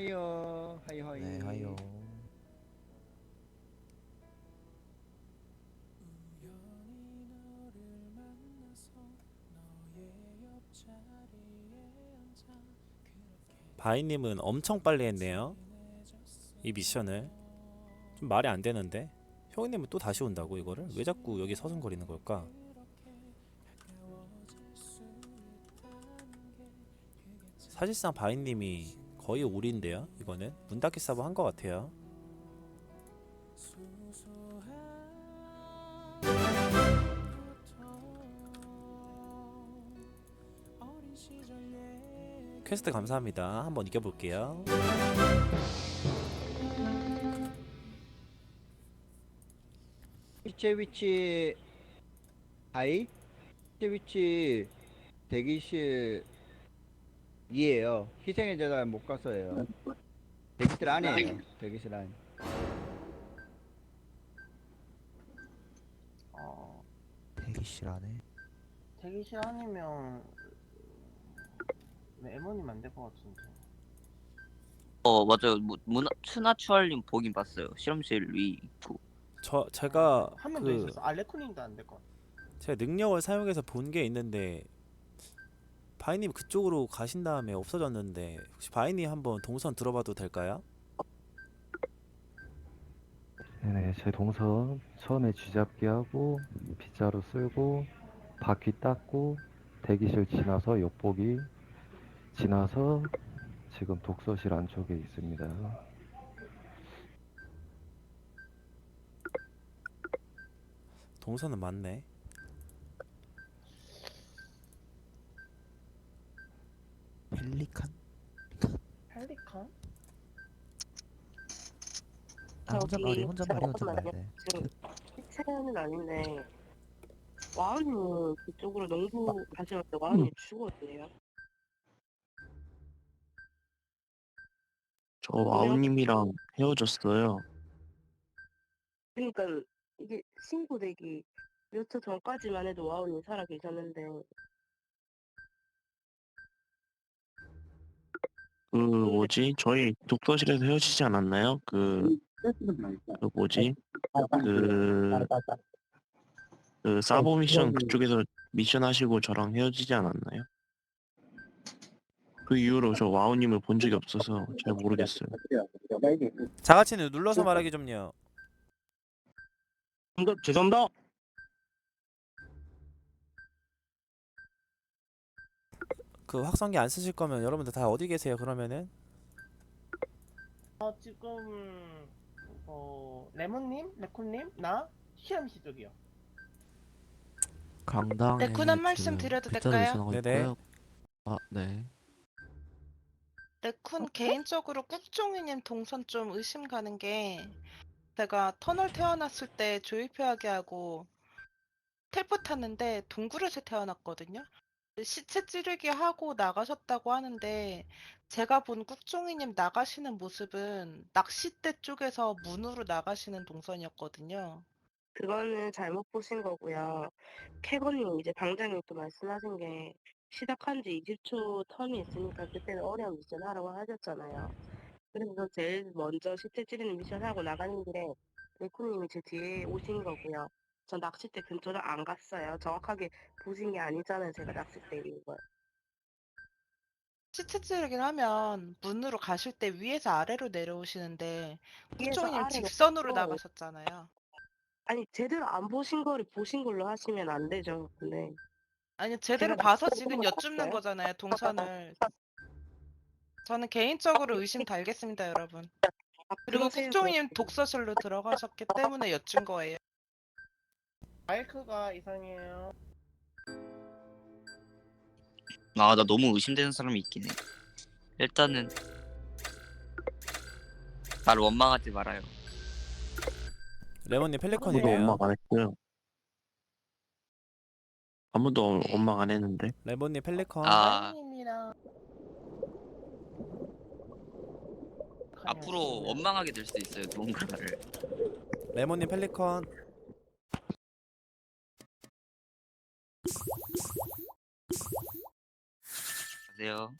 하이요 하이 하이 네, 하요. 바이님은 엄청 빨리 했네요. 이 미션을 좀 말이 안 되는데 효이님은 또 다시 온다고 이거를 왜 자꾸 여기 서성거리는 걸까? 사실상 바이님이 거의 올인데요. 이거는 문 닫기 서버 한 것 같아요. 퀘스트 감사합니다. 한번 이겨볼게요. 위치 위치 하이 위치 위치 대기실 2에요. 희생의 재단 못 가서요. 대기실 안에요 대기실 안 어, 대기실 안에? 대기실 아니면 메모님 안 될 것 같은데. 어 맞아요. 뭐, 문화 추나추알님 보긴 봤어요. 실험실 위 있고 저 제가 한 명 더 그 있었어. 알레코님도 안 될 것 같아. 제가 능력을 사용해서 본 게 있는데 바이님 그쪽으로 가신 다음에 없어졌는데 혹시 바이님 한번 동선 들어봐도 될까요? 네네, 제 동선 처음에 쥐잡기 하고 빗자루 쓸고 바퀴 닦고 대기실 지나서 엿보기 지나서 지금 독서실 안쪽에 있습니다. 동선은 맞네. 펠리칸? 펠리칸? 아 혼자 저기, 말이 혼자 말이 혼자 잠깐만요. 말이. 네. 지금 시체는 아닌데 와은이 그쪽으로 농구 가시는데 와은이 죽었네요. 저 와우님이랑 헤어졌어요. 그러니까 이게 신고되기 몇 초 전까지만 해도 와은이 살아 계셨는데 그 뭐지? 저희 독서실에서 헤어지지 않았나요? 그, 그 뭐지? 그, 그 사보 미션 그쪽에서 미션 하시고 저랑 헤어지지 않았나요? 그 이후로 저 와우 님을 본 적이 없어서 잘 모르겠어요. 자가치는 눌러서 말하기 좀요. 죄송합니다. 그 확성기 안 쓰실 거면 여러분들 다 어디 계세요? 그러면은 어, 지금 어, 레몬님, 레콘님, 나 시험시 쪽이요. 강당에 네, 군한 말씀 지금 드려도 될까요? 지나가고 네네. 있고요. 아, 네. 레쿤 개인적으로 꾹종이님 동선 좀 의심 가는 게 제가 터널 태어났을 때 조이표하게 하고 텔포 탔는데 동굴에서 태어났거든요. 시체 찌르기 하고 나가셨다고 하는데 제가 본 꾹종이님 나가시는 모습은 낚싯대 쪽에서 문으로 나가시는 동선이었거든요. 그거는 잘못 보신 거고요. 캐건님 이제 방장님 또 말씀하신 게 시작한 지 20초 텀이 있으니까 그때는 어려운 미션 하라고 하셨잖아요. 그래서 제일 먼저 시체 찌르는 미션 하고 나가는 길에 레코님이 제 뒤에 오신 거고요. 전 낚싯대 근처를 안 갔어요. 정확하게 보신 게 아니잖아요. 제가 낚싯대 있는 걸. 찌르기를 하면 문으로 가실 때 위에서 아래로 내려오시는데 위에서 아래로 직선으로 가고. 나가셨잖아요. 아니 제대로 안 보신 거를 보신 걸로 하시면 안 되죠. 근데 아니 제대로 제가 봐서 지금 여쭙는 갔어요? 거잖아요 동선을 저는 개인적으로 의심 달겠습니다 여러분 아, 그리고 그러세요, 그러세요. 독서실로 들어가셨기 때문에 여쭌 거예요 마이크가 이상해요. 아 나 너무 의심되는 사람이 있긴 해 일단은 나를 원망하지 말아요 레몬님 아무도 펠리컨이네요. 원망 안 했고요. 아무도 원망 안 했는데. 레몬님 펠리컨. 아 앞으로 원망하게 될 수도 있어요 누군가를 레몬님 펠리컨. Brazil.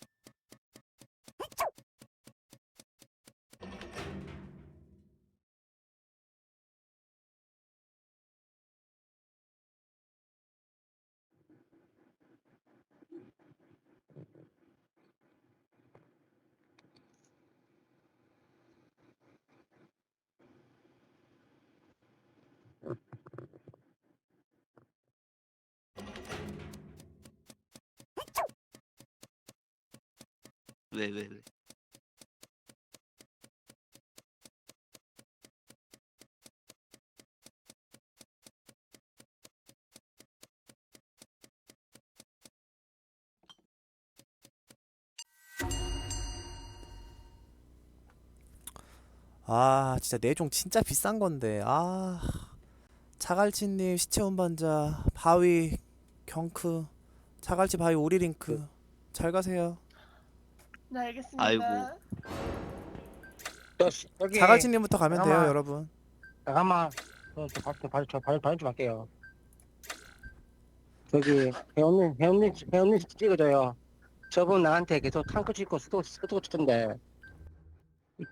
왜 왜 왜? 아 진짜 내종 진짜 비싼 건데. 아 차갈치님 시체 운반자 바위 경크 차갈치 바위 오리링크. 잘 가세요 네 알겠습니다. 아이고. 여기 차갈치님부터 가면 돼요 잠깐만. 여러분. 잠깐만. 저저 발, 저 발, 발좀 할게요. 저기 회원님 회원님 회원님 찍어줘요. 저분 나한테 계속 탕크 찍고 스토 스토 찍던데.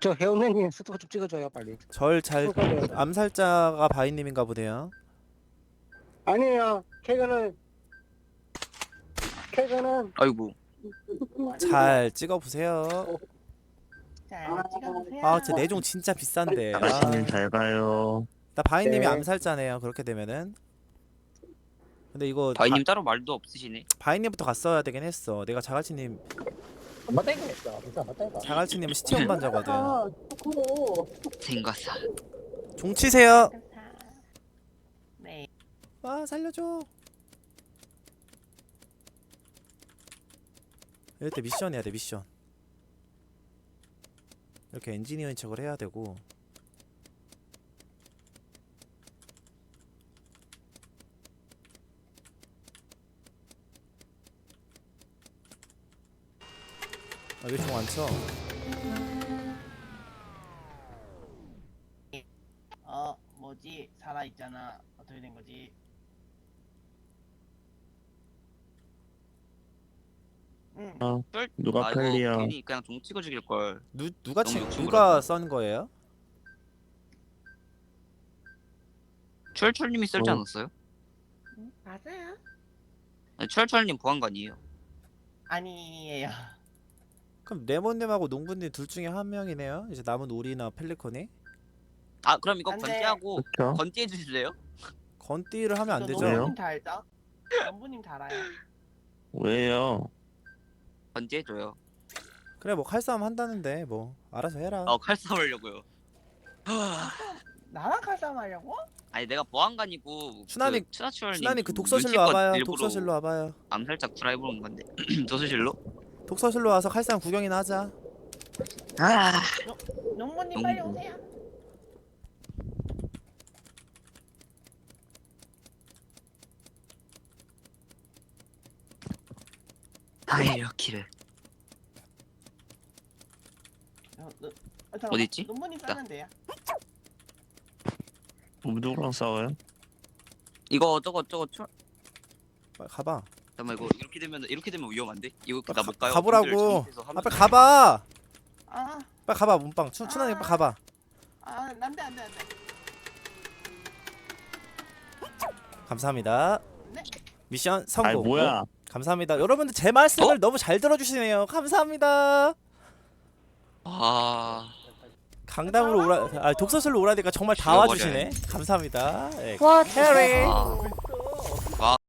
저 회원님 스토 좀 찍어줘요 빨리. 절잘 찍어줘요. 암살자가 바위님인가 보네요. 아니에요. 캐거는 캐거는 아이고 잘 찍어보세요 자 찍어보세요. 아 진짜 내종 진짜 비싼데 아, 아가씨님 잘 가요. 나 바위님이 네. 암살자네요 그렇게 되면은 근데 이거 바이님 따로 말도 없으시네. 바, 위님부터 갔어야 되긴 했어 내가 자갈치님 맞다 이거 했어 진짜 맞다 이거 자갈치님은 시체 운반자거든 생과사. 종 치세요 네. 와 살려줘 이럴 때 미션 해야 돼 미션 이렇게 엔지니어인 척을 해야 되고 아, 안 쳐? 어 뭐지 살아 있잖아. 어떻게 된 거지? 응. 아, 쫄- 누가 아, 이거 클리어. 괜히 그냥 종 찍어 죽일 걸. 누, 누가 너무 치, 욕심을 누가. 썬 거예요? 철철님이 썰지 어. 않았어요? 응, 맞아요. 아니, 철철님 보안관이에요. 아니에요. 그럼 레몬님하고 농부님 둘 중에 한 명이네요 이제 남은 오리나 펠리콘이 아 그럼 이거 안 돼. 건띠하고 그렇죠? 건띠해 주실래요? 건띠를 하면 안 되죠 왜요? 농부님 다 알죠? 농부님 다 알아요. 왜요? 건띠해 줘요. 그래 뭐 칼싸움 한다는데 뭐 알아서 해라 어 칼싸움 하려고요. 나랑 칼싸움 하려고? 아니 내가 보안관이고 추나님, 그 순환이 그좀 독서실로 눈치껏 와봐요 일부러 독서실로 와봐요 암살자 구라해보 온 건데 독서실로? 독서실로 와서 칼싸움 구경이나 하자 아 농부님 빨리. 오세요. 다이어키를 어, 너, 어, 잠깐만. 어디 있지? 농부님 있다. 돼요. 뭐 누구랑 싸워요? 이거 저거 저거 철 빨리 가봐 잠깐만 이거 이렇게 되면 이렇게 되면 위험한데? 이거 빨리 나못 가요. 가보라고. 아 빨리 안 가봐 아, 빨리 가봐 문빵 추, 추나님 빨리 가봐 아, 안돼 안돼 안돼. 감사합니다 네. 미션 아이 성공 뭐야? 감사합니다. 여러분들 제 말씀을 어? 너무 잘 들어주시네요. 감사합니다. 아. 강당으로 오라 아 독서실로 오라니까 정말 다 와주시네. 감사합니다. 예. 와 캐리 아.